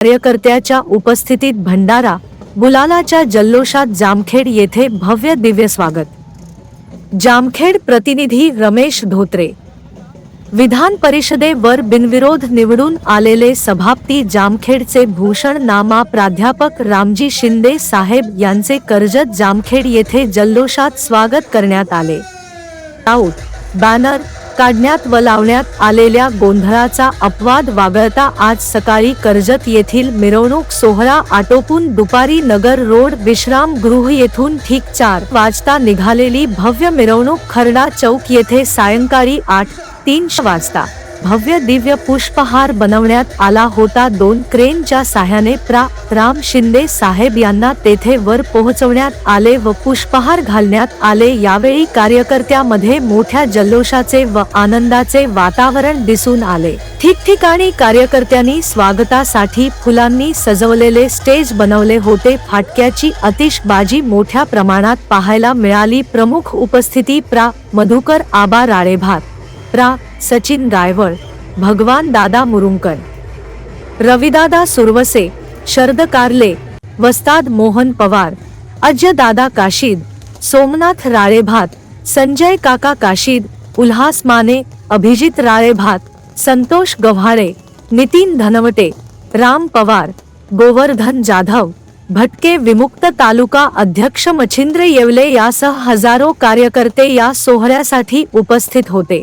कार्यकर्त्याच्या उपस्थितीत भंडारा गुलालाच्या जल्लोषात जामखेड येथे भव्य दिव्य स्वागत. जामखेड प्रतिनिधी रमेश धोत्रे. विधान परिषदेवर बिनविरोध निवडून आलेले सभापती जामखेडचे भूषण नामा प्राध्यापक रामजी शिंदे साहेब यांचे कर्जत जामखेड येथे जल्लोषात स्वागत करण्यात आले. बॅनर काढण्यात व लावण्यात आलेल्या गोंधळाचा अपवाद वागळता आज सकाळी कर्जत येथील मिरवणूक सोहळा आटोपून दुपारी नगर रोड विश्राम गृह येथून ठीक चार वाजता निघालेली भव्य मिरवणूक खर्डा चौक येथे सायंकाळी आठ तीन वाजता. भव्य दिव्य पुष्पहार बनवण्यात आला होता. दोन क्रेनच्या साह्याने प्रा राम शिंदे साहेब यांना तेथे वर पोहोचवण्यात आले व पुष्पहार घालण्यात आले. यावेळी कार्यकर्त्यामध्ये मोठ्या जल्लोषाचे व आनंदाचे वातावरण दिसून आले. ठिकठिकाणी कार्यकर्त्यांनी स्वागतासाठी फुलांनी सजवलेले स्टेज बनवले होते. फाटक्याची अतिशबाजी मोठ्या प्रमाणात पाहायला मिळाली. प्रमुख उपस्थिती प्रा मधुकर आबा राळेभात. प्रा सचिन रायवळ, भगवान दादा मुरुंकर रविदादा सुरवसे, शरद कारले, वस्ताद मोहन पवार, अजय दादा काशीद, सोमनाथ राळेभात, संजय काका काशीद, उल्हास माने, अभिजित राळेभात, संतोष गव्हाळे, नितीन धनवटे, राम पवार, गोवर्धन जाधव, भटके विमुक्त तालुका अध्यक्ष मच्छिंद्र येवले यासह हजारो कार्यकर्ते या सोहळ्यासाठी उपस्थित होते.